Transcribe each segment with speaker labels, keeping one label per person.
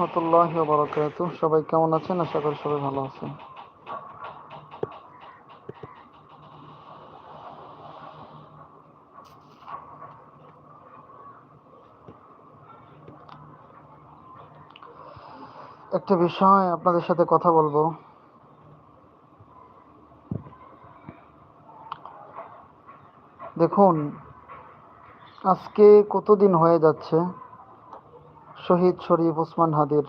Speaker 1: রহমতুল্লাহ বরকাত সবাই কেমন আছেন? আশা করি সবাই ভালো আছেন। একটা বিষয় আপনাদের সাথে কথা বলব। দেখুন, আজকে কতদিন হয়ে যাচ্ছে? শহীদ শরীফ ওসমান হাদির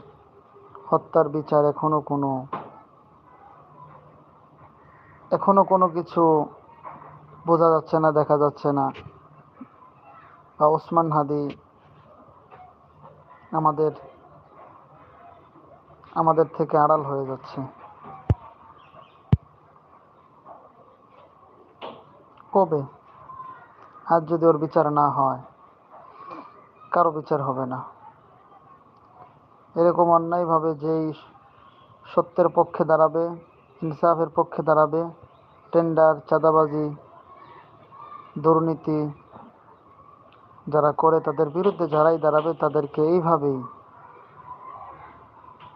Speaker 1: হত্যার বিচার এখনও কোনো এখনও কোনো কিছু বোঝা যাচ্ছে না, দেখা যাচ্ছে না। বা ওসমান হাদি আমাদের আমাদের থেকে আড়াল হয়ে যাচ্ছে। কবে? আজ যদি ওর বিচার না হয়, কারও বিচার হবে না। এরকম অন্যায়ভাবে যেই সত্যের পক্ষে দাঁড়াবে, ইনসাফের পক্ষে দাঁড়াবে, টেন্ডার, চাঁদাবাজি, দুর্নীতি যারা করে তাদের বিরুদ্ধে যারাই দাঁড়াবে তাদেরকে এইভাবেই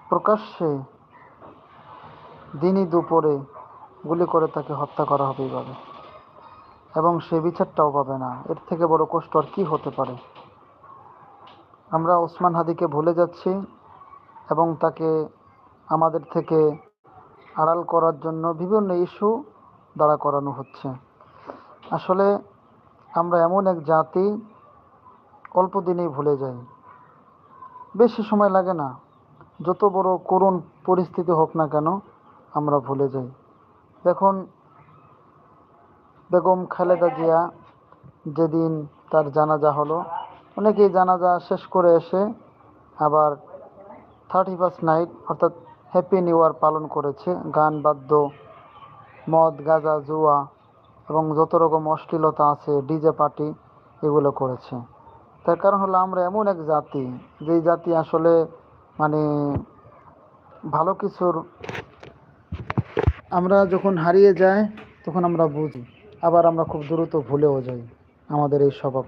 Speaker 1: প্রকাশ্যে দিনই দুপুরে গুলি করে তাকে হত্যা করা হবে এইভাবে এবং সে বিচারটাও পাবে না। এর থেকে বড় কষ্ট আর কি হতে পারে? আমরা ওসমান হাদিকে ভুলে যাচ্ছি। এবং তাকে আমাদের থেকে আড়াল করার জন্য বিভিন্ন ইস্যু দাঁড়া করানো হচ্ছে। আসলে আমরা এমন এক জাতি, অল্প দিনেই ভুলে যাই। বেশি সময় লাগে না। যত বড় করুণ পরিস্থিতি হোক না কেন আমরা ভুলে যাই। দেখুন, বেগম খালেদা জিয়া যেদিন তার জানাজা হলো, অনেকেই জানাজা শেষ করে এসে আবার থার্টি ফার্স্ট নাইট, অর্থাৎ হ্যাপি নিউ ইয়ার পালন করেছে। গান, বাদ্য, মদ, গাঁজা, জুয়া এবং যত রকম অশ্লীলতা আছে, ডিজে পার্টি এগুলো করেছে। তার কারণ হলো আমরা এমন এক জাতি, যেই জাতি আসলে মানে ভালো কিছুর আমরা যখন হারিয়ে যাই, তখন আমরা বুঝি। আবার আমরা খুব দ্রুত ভুলেও যাই আমাদের এই স্বভাব।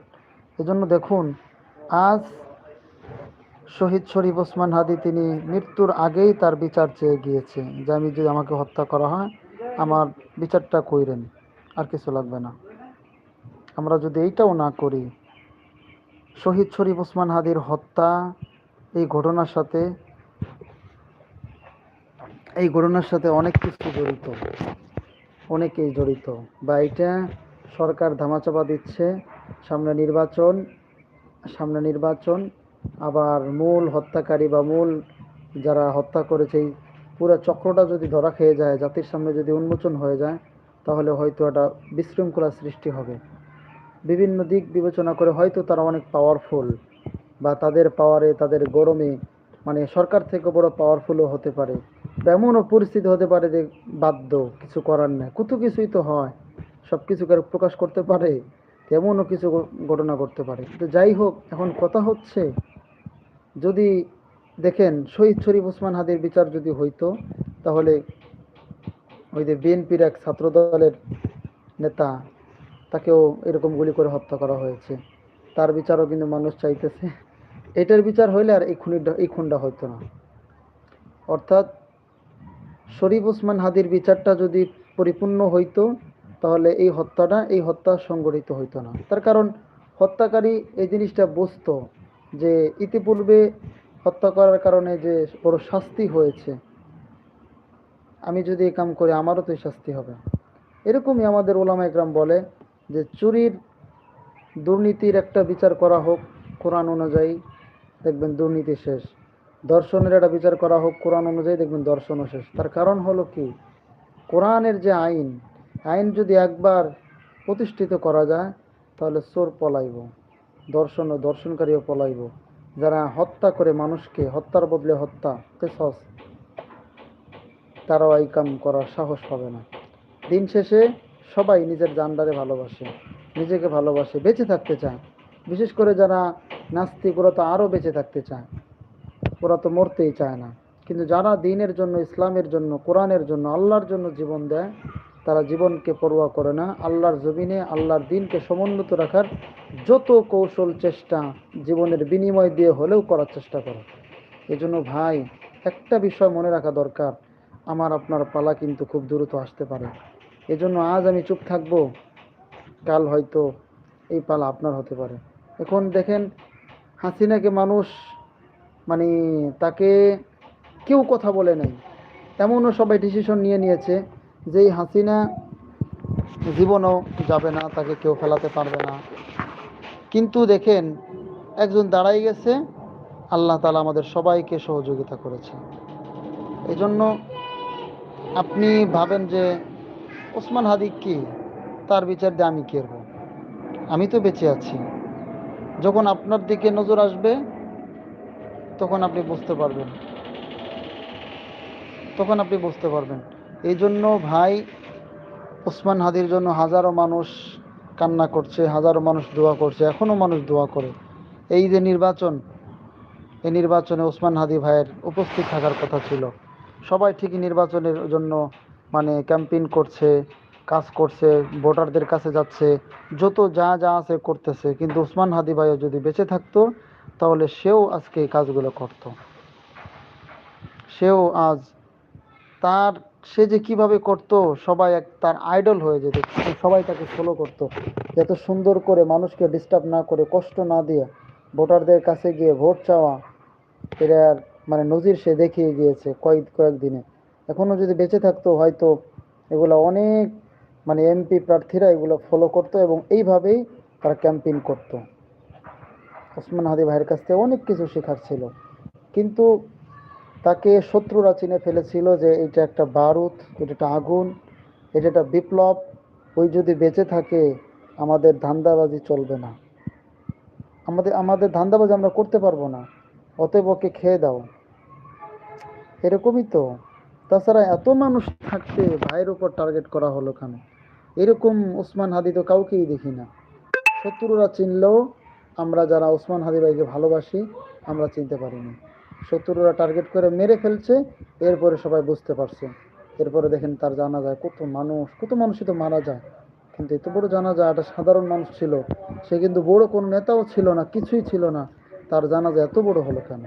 Speaker 1: এজন্য দেখুন, আজ শহীদ শরীফ ওসমান হাদি, তিনি মৃত্যুর আগেই তার বিচার চেয়ে গিয়েছে যে আমি যদি আমাকে হত্যা করা হয়, আমার বিচারটা কইরেন, আর কিছু লাগবে না। আমরা যদি এইটাও না করি, শহীদ শরীফ ওসমান হাদির হত্যা, এই ঘটনার সাথে, এই ঘটনার সাথে অনেক কিছু জড়িত, অনেকেই জড়িত। বা এটা সরকার ধামাচাপা দিচ্ছে, সামনে নির্বাচন সামনে নির্বাচন আবার মূল হত্যাকারী বা মূল যারা হত্যা করেছে, এই পুরো চক্রটা যদি ধরা খেয়ে যায়, জাতির সামনে যদি উন্মোচন হয়ে যায়, তাহলে হয়তো একটা বিশৃঙ্খলা সৃষ্টি হবে। বিভিন্ন দিক বিবেচনা করে হয়তো তারা অনেক পাওয়ারফুল বা তাদের পাওয়ারে তাদের গরমে মানে সরকার থেকে বড় পাওয়ারফুলও হতে পারে। এমনও পরিস্থিতি হতে পারে যে বাধ্য, কিছু করার নেই। কত কিছুই তো হয় সব কিছুকে প্রকাশ করতে পারে তেমনও কিছু ঘটনা ঘটতে পারে। তো যাই হোক, এখন কথা হচ্ছে যদি দেখেন শহীদ শরীফ ওসমান হাদির বিচার যদি হইতো, তাহলে ওই যে বিএনপির এক ছাত্রদলের নেতা, তাকেও এরকম গুলি করে হত্যা করা হয়েছে। তার বিচারও কিন্তু মানুষ চাইতেছে। এটার বিচার হইলে আর এই খুনিটা, এই খুনটা হইতো না। অর্থাৎ শরীফ ওসমান হাদির বিচারটা যদি পরিপূর্ণ হইতো, তাহলে এই হত্যাটা, এই হত্যা সংগঠিত হইতো না। তার কারণ, হত্যাকারী এই জিনিসটা বুঝতো। যে ইতিপূর্বে হত্যা করার কারণে যে বড় শাস্তি হয়েছে, আমি যদি এই কাম করি, আমারও তো শাস্তি হবে। এরকমই আমাদের ওলামা একরাম বলে যে, চুরির দুর্নীতির একটা বিচার করা হোক কোরআন অনুযায়ী, দেখবেন দুর্নীতি শেষ। দর্শনের একটা বিচার করা হোক কোরআন অনুযায়ী, দেখবেন দর্শনও শেষ। তার কারণ হলো কি? কোরআনের যে আইন আইন যদি একবার প্রতিষ্ঠিত করা যায়, তাহলে চোর পলাইব। দর্শন ও দর্শনকারীও পলাইব। যারা হত্যা করে মানুষকে হত্যার বদলে হত্যা কেসস তারাও এই কাম করার সাহস পাবে না। দিন শেষে সবাই নিজের জানডারে ভালোবাসে, নিজেকে ভালোবাসে, বেঁচে থাকতে চায়। বিশেষ করে যারা নাস্তিক, ওরা তো আরও বেঁচে থাকতে চায়। ওরা তো মরতেই চায় না। কিন্তু যারা দিনের জন্য, ইসলামের জন্য, কোরআনের জন্য, আল্লাহর জন্য জীবন দেয় তারা জীবনকে পরোয়া করে না। আল্লাহর জমিনে, আল্লাহর দিনকে সমুন্নত রাখার যত কৌশল, চেষ্টা জীবনের বিনিময় দিয়ে হলেও করার চেষ্টা করে। এজন্য ভাই, একটা বিষয় মনে রাখা দরকার। আমার, আপনার পালা কিন্তু খুব দ্রুত আসতে পারে। এজন্য আজ আমি চুপ থাকব। কাল হয়তো এই পালা আপনার হতে পারে। এখন দেখেন, হাসিনাকে মানুষ মানে তাকে কেউ কথা বলে নাই। এমনও সবাই ডিসিশন নিয়ে নিয়েছে। যে এই হাসিনা জীবনও যাবে না, তাকে কেউ ফেলাতে পারবে না। কিন্তু দেখেন, একজন দাঁড়াই গেছে, আল্লাহ তালা আমাদের সবাইকে সহযোগিতা করেছে। এই জন্য আপনি ভাবেন যে ওসমান হাদি কি? তার বিচার দিয়ে আমি করব? আমি তো বেঁচে আছি। যখন আপনার দিকে নজর আসবে, তখন আপনি বুঝতে পারবেন। তখন আপনি বুঝতে পারবেন। এই জন্য ভাই ওসমান হাদির জন্য হাজারো মানুষ কান্না করছে, হাজারো মানুষ দোয়া করছে, এখনও মানুষ দোয়া করে। এই যে নির্বাচন, এই নির্বাচনে ওসমান হাদি ভাইয়ের উপস্থিত থাকার কথা ছিল। সবাই ঠিকই নির্বাচনের জন্য মানে ক্যাম্পেইন করছে, কাজ করছে, ভোটারদের কাছে যাচ্ছে, যত যা যা আছে করতেছে। কিন্তু ওসমান হাদি ভাইও যদি বেঁচে থাকতো, তাহলে সেও আজকে এই কাজগুলো করত। সেও আজ তার সে যে কীভাবে করত, সবাই এক, তার আইডল হয়ে যেত। সবাই তাকে ফলো করত। এত সুন্দর করে মানুষকে ডিস্টার্ব না করে, কষ্ট না দিয়ে ভোটারদের কাছে গিয়ে ভোট চাওয়া এটার মানে নজির সে দেখিয়ে গিয়েছে কয়েক কয়েকদিনে এখনও যদি বেঁচে থাকতো, হয়তো এগুলো অনেক মানে এমপি প্রার্থীরা এগুলো ফলো করতো এবং এইভাবেই তারা ক্যাম্পেইন করত। ওসমান হাদি ভাইয়ের কাছ থেকে অনেক কিছু শেখার ছিল। কিন্তু তাকে শত্রুরা চিনে ফেলেছিল যে এটা একটা বারুদ, এটা একটা আগুন, এটা একটা বিপ্লব, ওই যদি বেঁচে থাকে, আমাদের ধান্দাবাজি চলবে না। আমাদের আমাদের ধান্দাবাজি আমরা করতে পারব না, অতএব ওকে খেয়ে দাও। এরকমই তো। তাছাড়া এত মানুষ থাকতে ভাইয়ের উপর টার্গেট করা হলো কেন? এরকম ওসমান হাদি তো কাউকেই দেখি না। শত্রুরা চিনলেও আমরা যারা ওসমান হাদি ভাইকে ভালোবাসি, আমরা চিনতে পারিনি। শত্রুরা টার্গেট করে মেরে ফেলছে, এরপরে সবাই বুঝতে পারছে। এরপরে দেখেন তার জানা যায় কত মানুষ, কত মানুষই তো মারা যায়। কিন্তু এত বড় জানা যায় একটা সাধারণ মানুষ ছিল। সে কিন্তু বড় কোনো নেতাও ছিল না, কিছুই ছিল না। তার জানা যায় এত বড় হলো কেন?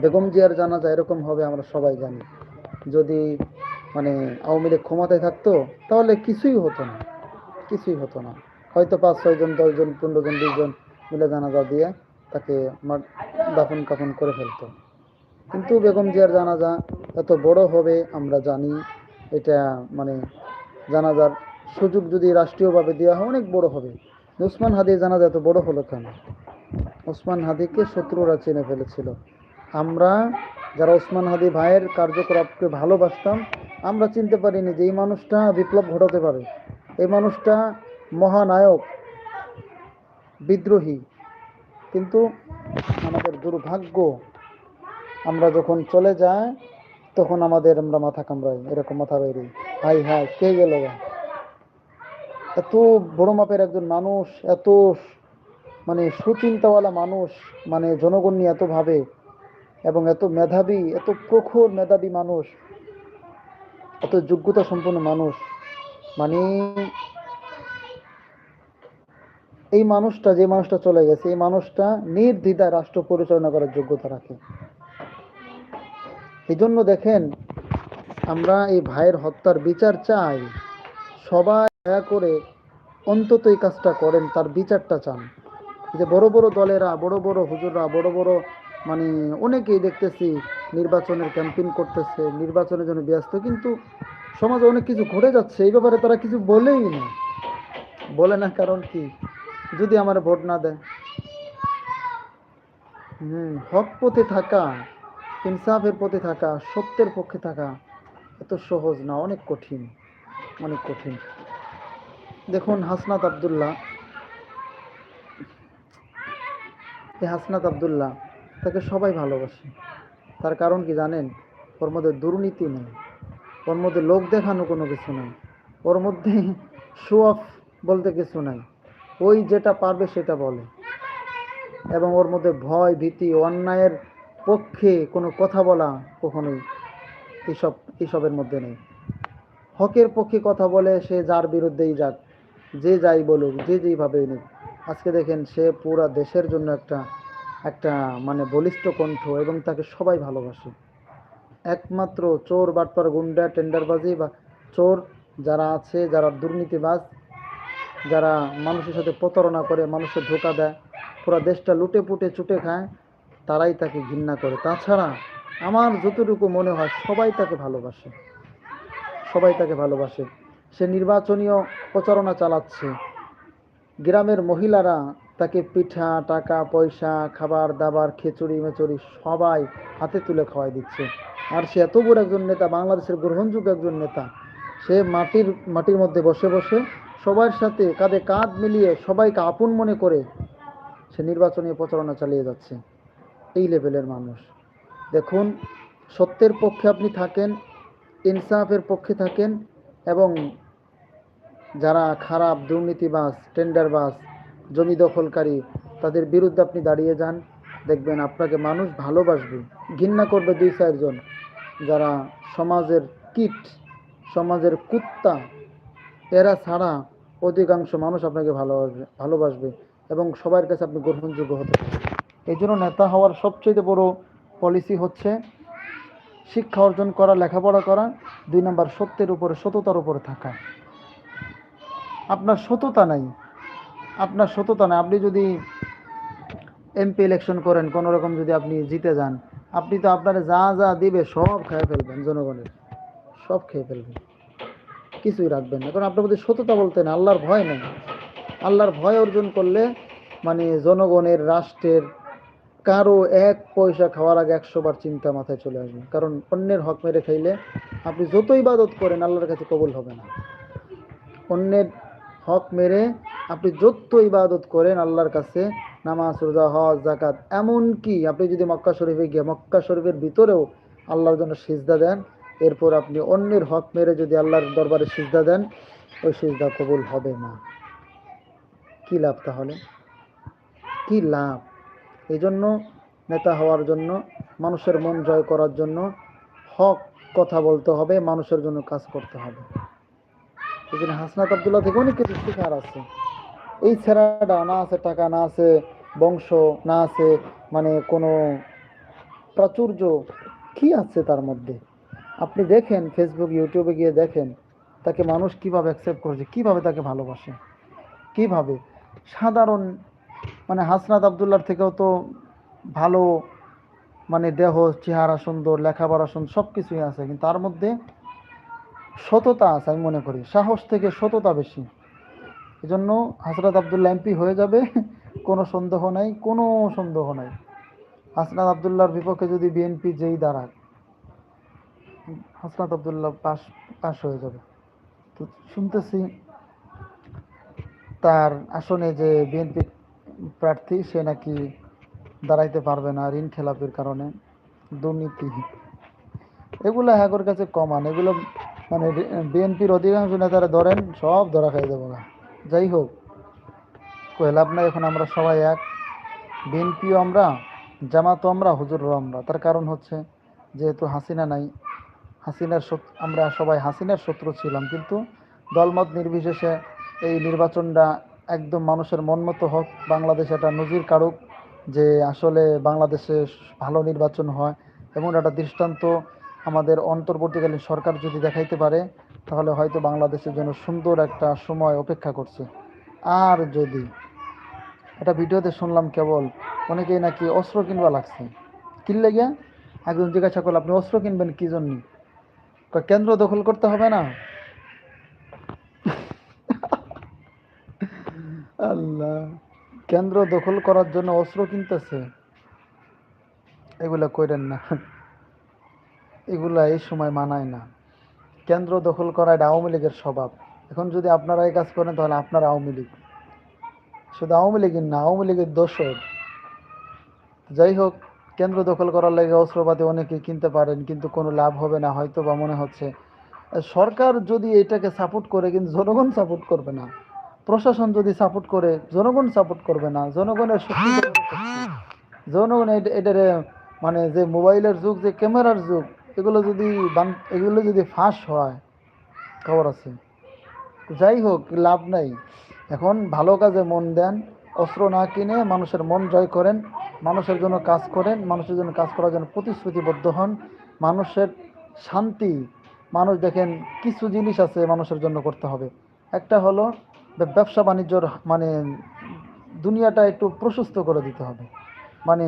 Speaker 1: বেগম জিয়ার জানাজা এরকম হবে, আমরা সবাই জানি। যদি মানে আওয়ামী লীগ ক্ষমতায় থাকতো, তাহলে কিছুই হতো না। কিছুই হতো না। হয়তো পাঁচ ছয়জন দশজন পনেরো জন, বিশ জন মিলে জানাজা দিয়ে তাকে দাফন কাফন করে ফেলতো। কিন্তু বেগম জিয়ার জানাজা এত বড় হবে, আমরা জানি। এটা মানে জানাজার সুযোগ যদি রাষ্ট্রীয়ভাবে দেওয়া হয়, অনেক বড় হবে। ওসমান হাদির জানাজা এত বড় হলো কেন? ওসমান হাদিকে শত্রুরা চিনে ফেলেছিল। আমরা যারা ওসমান হাদি ভাইয়ের কার্যকলাপকে ভালোবাসতাম, আমরা চিনতে পারিনি যে এই মানুষটা বিপ্লব ঘটাতে পারে। এই মানুষটা মহানায়ক, বিদ্রোহী কিন্তু আমাদের দুর্ভাগ্য, আমরা যখন চলে যাই, তখন আমাদের আমরা মাথা কামড়াই, এরকম মাথা বাইরে হাই হাই, কে গেল? এত বড় মাপের একজন মানুষ, এত মানে সুচিন্তাওয়ালা মানুষ মানে জনগণ নিয়ে এত ভাবে, এবং এত মেধাবী, এত প্রখর মেধাবী মানুষ, এত যোগ্যতা সম্পন্ন মানুষ মানে এই মানুষটা, যে মানুষটা চলে গেছে, এই মানুষটা নির্দ্বিধায় রাষ্ট্র পরিচালনা করার যোগ্যতা রাখে। এই জন্য দেখেন, আমরা এই ভাইয়ের হত্যার বিচার চাই। সবাই দয়া করে অন্তত এই কাজটা করেন, তার বিচারটা চান। যে বড় বড় দলেরা, বড় বড় হুজুররা, বড় বড় মানে অনেকেই দেখতেছি নির্বাচনের ক্যাম্পেইন করতেছে, নির্বাচনের জন্য ব্যস্ত, কিন্তু সমাজে অনেক কিছু ঘটে যাচ্ছে। এই ব্যাপারে তারা কিছু বলেই না। বলে না কারণ কি? যদি আমার ভোট না দেয়? হুম, হক পথে থাকা, ইনসাফের পথে থাকা, সত্যের পক্ষে থাকা, এত সহজ না, অনেক কঠিন অনেক কঠিন। দেখুন হাসনাত আবদুল্লাহ। এই হাসনাত আবদুল্লাহ, তাকে সবাই ভালোবাসে। তার কারণ কি জানেন? ওর মধ্যে দুর্নীতি নেই। ওর মধ্যে লোক দেখানো কোনো কিছু নেই। ওর মধ্যে শো অফ বলতে কিছু নাই। ওই যেটা পারবে সেটা বলে। এবং ওর মধ্যে ভয়, ভীতি, অন্যায়ের পক্ষে কোনো কথা বলা কখনোই এসব, এসবের মধ্যে নেই। হকের পক্ষে কথা বলে, সে যার বিরুদ্ধেই যাক, যে যাই বলুক, যে যেইভাবেই নিক। আজকে দেখেন সে পুরা দেশের জন্য একটা একটা মানে বলিষ্ঠ কণ্ঠ এবং তাকে সবাই ভালোবাসে। একমাত্র চোর, বাটপার, গুন্ডা, টেন্ডারবাজি বা চোর যারা আছে, যারা দুর্নীতিবাজ যারা মানুষের সাথে প্রতারণা করে মানুষের ধোকা দেয়, পুরো দেশটা লুটে পুটে চুটে খায়, তারাই তাকে ঘৃণা করে। তাছাড়া আমার যতটুকু মনে হয়, সবাই তাকে ভালোবাসে। সবাই তাকে ভালোবাসে। সে নির্বাচনীয় প্রচারণা চালাচ্ছে। গ্রামের মহিলারা তাকে পিঠা, টাকা, পয়সা, খাবার, দাবার, খিচুড়ি, মেচুড়ি সবাই হাতে তুলে খাওয়াই দিচ্ছে। আর সে এত বড় একজন নেতা, বাংলাদেশের গ্রহণযোগ্য একজন নেতা, সে মাটির মাটির মধ্যে বসে বসে সবার সাথে কাঁধে কাঁধ মিলিয়ে সবাইকে আপন মনে করে সে নির্বাচনী প্রচারণা চালিয়ে যাচ্ছে। এই লেভেলের মানুষ। দেখুন, সত্যের পক্ষে আপনি থাকেন, ইনসাফের পক্ষে থাকেন এবং যারা খারাপ, দুর্নীতিবাজ, টেন্ডারবাজ, জমি দখলকারী, তাদের বিরুদ্ধে আপনি দাঁড়িয়ে যান, দেখবেন আপনাকে মানুষ ভালোবাসবে। ঘৃণা করবে দুই চারজন যারা সমাজের কীট, সমাজের কুত্তা, এরা ছাড়া অধিকাংশ মানুষ আপনাকে ভালোবাসবে ভালোবাসবে এবং সবার কাছে আপনি গ্রহণযোগ্য হতে এই জন্য নেতা হওয়ার সবচেয়ে বড় পলিসি হচ্ছে শিক্ষা অর্জন করা, লেখাপড়া করা, দুই নম্বর সত্যের উপরে, সততার উপরে থাকা। আপনার সততা নাই। আপনার সততা নাই। আপনি যদি এমপি ইলেকশন করেন, কোনো রকম যদি আপনি জিতে যান, আপনি তো আপনার যা যা দিবে সব খেয়ে ফেলবেন জনগণের। সব খেয়ে ফেলবেন। কিছুই রাখবেন না। কারণ আপনার মধ্যে সততা বলতে না আল্লাহর ভয় নেই। আল্লাহর ভয় অর্জন করলে মানে জনগণের, রাষ্ট্রের কারও এক পয়সা খাওয়ার আগে একশো বার চিন্তা মাথায় চলে আসবে। কারণ অন্যের হক মেরে খাইলে আপনি যত ইবাদত করেন, আল্লাহর কাছে কবুল হবে না। অন্যের হক মেরে আপনি যত ইবাদত করেন, আল্লাহর কাছে নামাজ, রোজা, হজ জাকাত এমনকি আপনি যদি মক্কা শরীফে গিয়ে মক্কা শরীফের ভিতরেও আল্লাহর জন্য সিজদা দেন এরপর আপনি অন্যের হক মেরে যদি আল্লাহর দরবারে সিজদা দেন, ওই সিজদা কবুল হবে না। কি লাভ তাহলে? কি লাভ? এই জন্য নেতা হওয়ার জন্য, মানুষের মন জয় করার জন্য হক কথা বলতে হবে, মানুষের জন্য কাজ করতে হবে। এই জন্য হাসনাত আবদুল্লাহ থেকে অনেক কিছু শেখার আছে। এই ছেড়াটা না আছে, টাকা না আছে, বংশ না আছে মানে কোনো প্রাচুর্য কি আছে তার মধ্যে? আপনি দেখেন ফেসবুক ইউটিউবে গিয়ে দেখেন তাকে মানুষ কীভাবে অ্যাকসেপ্ট করেছে, কীভাবে তাকে ভালোবাসে, কীভাবে? সাধারণ মানে হাসনাত আবদুল্লার থেকেও তো ভালো মানে দেহ, চেহারা সুন্দর, লেখাপড়া সুন্দর সব কিছুই আছে। কিন্তু তার মধ্যে সততা আছে, আমি মনে করি। সাহস থেকে সততা বেশি। এজন্য হাসনাত আবদুল্লাহ এমপি হয়ে যাবে, কোনো সন্দেহ নাই, কোনো সন্দেহ নাই। হাসনাত আবদুল্লাহর বিপক্ষে যদি বিএনপি যেই দাঁড়াক হাসনাত আবদুল্লাহ পাস পাস হয়ে যাবে। তো শুনতেছি তার আসনে যে বিএনপি প্রার্থী, সে নাকি দাঁড়াইতে পারবে না ঋণ খেলাপির কারণে। দুর্নীতি এগুলো হ্যাগোর কাছে কমান। এগুলো মানে বিএনপির অধিকাংশ নেতারা ধরেন, সব ধরা খাই দেবো না যাই হোক লাভ নাই, এখন আমরা সবাই এক। বিএনপিও আমরা, জামাতও আমরা হুজুরও আমরা। তার কারণ হচ্ছে, যেহেতু হাসিনা নাই হাসিনার আমরা সবাই হাসিনার শত্রু ছিলাম, কিন্তু দলমত নির্বিশেষে এই নির্বাচনটা একদম মানুষের মন মতো হোক, বাংলাদেশে একটা নজির কারুক যে আসলে বাংলাদেশে ভালো নির্বাচন হয়। এবং একটা দৃষ্টান্ত আমাদের অন্তর্বর্তীকালীন সরকার যদি দেখাইতে পারে, তাহলে হয়তো বাংলাদেশের জন্য সুন্দর একটা সময় অপেক্ষা করছে। আর যদি একটা ভিডিওতে শুনলাম কেবল, অনেকেই নাকি অস্ত্র কিনবা লাগছে। কিনলে গিয়া একজন জিজ্ঞাসা করল, আপনি অস্ত্র কিনবেন কি জন্য? কেন্দ্র দখল করতে হবে না? আল্লাহ, কেন্দ্র দখল করার জন্য অস্ত্র কিনতেছে। এগুলা কইরেন না। এগুলা এই সময় মানায় না। কেন্দ্র দখল করা এটা আওয়ামী লীগের স্বভাব। এখন যদি আপনারা এই কাজ করেন, তাহলে আপনারা আওয়ামী লীগ। শুধু আওয়ামী লীগের না, আওয়ামী লীগের দোষর। যাই হোক কেন্দ্র দখল করার লাগে অস্ত্রপাতি অনেকে কিনতে পারেন, কিন্তু কোনো লাভ হবে না হয়তো বা মনে হচ্ছে। সরকার যদি এটাকে সাপোর্ট করে, কিন্তু জনগণ সাপোর্ট করবে না। প্রশাসন যদি সাপোর্ট করে, জনগণ সাপোর্ট করবে না। জনগণের জনগণ এটা- এটারে মানে যে মোবাইলের যুগ, যে ক্যামেরার যুগ, এগুলো যদি এগুলো যদি ফাঁস হয়, খবর আছে। যাই হোক, লাভ নাই। এখন ভালো কাজে মন দেন, অস্ত্র না কিনে মানুষের মন জয় করেন। মানুষের জন্য কাজ করেন, মানুষের জন্য কাজ করার জন্য প্রতিশ্রুতিবদ্ধ হন। মানুষের শান্তি, মানুষ দেখেন কিছু জিনিস আছে মানুষের জন্য করতে হবে। একটা হলো ব্যবসা বাণিজ্যর মানে দুনিয়াটা একটু প্রশস্ত করে দিতে হবে। মানে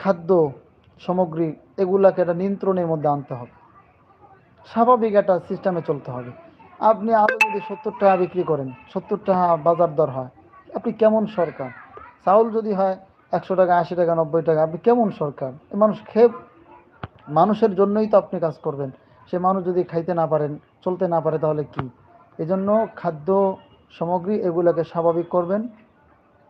Speaker 1: খাদ্য, সামগ্রী এগুলাকে একটা নিয়ন্ত্রণের মধ্যে আনতে হবে। স্বাভাবিক একটা সিস্টেমে চলতে হবে। আপনি আলু যদি সত্তর টাকা বিক্রি করেন, সত্তর টাকা বাজার দর হয়, আপনি কেমন সরকার? চাউল যদি হয় একশো টাকা, আশি টাকা, নব্বই টাকা। আপনি কেমন সরকার? মানুষ খেয়ে মানুষের জন্যই তো আপনি কাজ করবেন। সে মানুষ যদি খাইতে না পারেন, চলতে না পারে তাহলে কি? এজন্য খাদ্য সামগ্রী এগুলোকে স্বাভাবিক করবেন।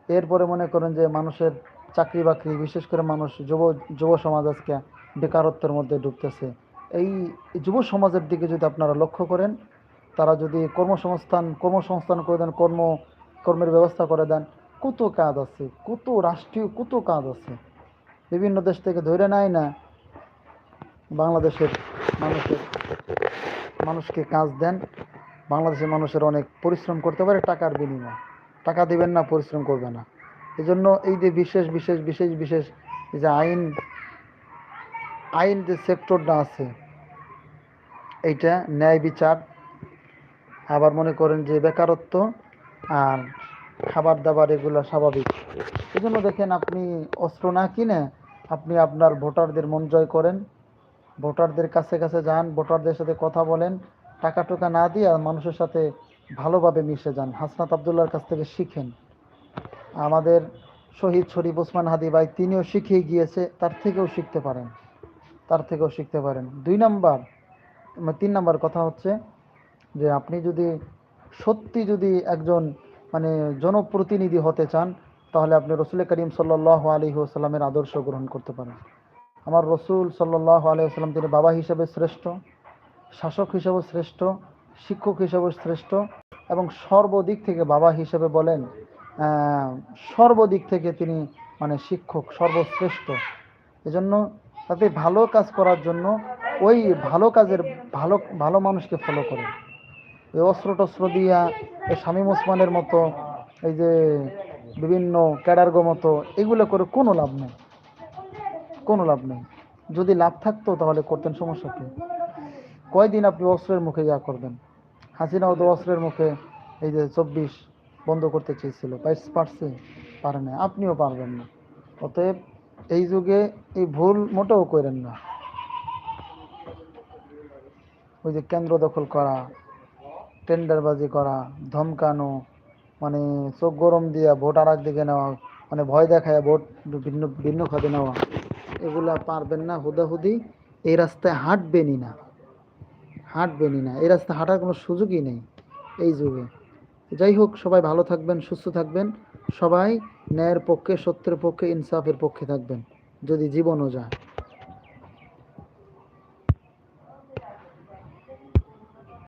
Speaker 1: এরপরে মনে করেন যে মানুষের চাকরি বাকরি, বিশেষ করে মানুষ যুব যুব সমাজ আজকে বেকারত্বের মধ্যে ঢুকতেছে এই যুব সমাজের দিকে যদি আপনারা লক্ষ্য করেন, তারা যদি কর্মসংস্থান কর্মসংস্থান করে দেন, কর্ম, কর্মের ব্যবস্থা করে দেন কত কাজ আছে, কত রাষ্ট্রীয় কত কাজ আছে। বিভিন্ন দেশ থেকে ধরে নেয় না, বাংলাদেশের মানুষের, মানুষকে কাজ দেন। বাংলাদেশের মানুষের অনেক পরিশ্রম করতে পারে টাকার বিনিময়। টাকা দিবেন না, পরিশ্রম করবে না। এজন্য এই যে বিশেষ বিশেষ বিশেষ বিশেষ এই যে আইন আইন যে সেক্টরটা আছে, এইটা ন্যায় বিচার। আবার মনে করেন যে বেকারত্ব আর খাবার দাবার এগুলো স্বাভাবিক। এই জন্য দেখেন আপনি অস্ত্র না কিনে আপনি আপনার ভোটারদের মন জয় করেন। ভোটারদের কাছে কাছে যান, ভোটারদের সাথে কথা বলেন, টাকা টোকা না দিয়ে মানুষের সাথে ভালোভাবে মিশে যান। হাসনাত আবদুল্লার কাছ থেকে শিখেন। আমাদের শহীদ শরীফ ওসমান হাদি ভাই, তিনিও শিখিয়ে গিয়েছে, তার থেকেও শিখতে পারেন। তার থেকেও শিখতে পারেন। দুই নাম্বার, তিন নাম্বার কথা হচ্ছে যে আপনি যদি সত্যি যদি একজন মানে জনপ্রতিনিধি হতে চান, তাহলে আপনি রসুল করিম সাল্লাহ আলী সাল্লামের আদর্শ গ্রহণ করতে পারেন। আমার রসুল সাল্লাহ আলাইসাল্লাম তিনি বাবা হিসেবে শ্রেষ্ঠ, শাসক হিসেবে শ্রেষ্ঠ, শিক্ষক হিসেবে শ্রেষ্ঠ এবং সর্বদিক থেকে বাবা হিসেবে বলেন সর্বদিক থেকে তিনি মানে শিক্ষক, সর্বশ্রেষ্ঠ। এজন্য তাতে ভালো কাজ করার জন্য ওই ভালো কাজের ভালো ভালো মানুষকে ফলো করে ওই অস্ত্র টস্ত্র দিয়া এই শামীম ওসমানের মতো, এই যে বিভিন্ন ক্যাডার্গো মতো, এগুলো করে কোনো লাভ নেই। কোনো লাভ নেই। যদি লাভ থাকতো তাহলে করতেন সমস্যা কি? কয়দিন আপনি অস্ত্রের মুখে ইয়া করবেন? হাসিনাও তো অস্ত্রের মুখে এই যে চব্বিশ বন্ধ করতে চেয়েছিল পারছে, পারে না আপনিও পারবেন না। অতএব এই যুগে এই ভুল মোটেও করেন না। ওই যে কেন্দ্র দখল করা টেন্ডারবাজি করা, ধমকানো মানে চোখ গরম দিয়া ভোট আর দিকে নেওয়া মানে ভয় দেখায় ভোট ভিন্ন ভিন্ন খাতে নেওয়া, এগুলা পারবেন না হুদাহুদি। এই রাস্তায় হাঁটবেনই না হাঁটবেনই না। এই রাস্তায় হাঁটার কোনো সুযোগই নেই এই যুগে। যাই হোক, সবাই ভালো থাকবেন, সুস্থ থাকবেন। সবাই ন্যায়ের পক্ষে, সত্যের পক্ষে, ইনসাফের পক্ষে থাকবেন, যদি জীবনও যায়।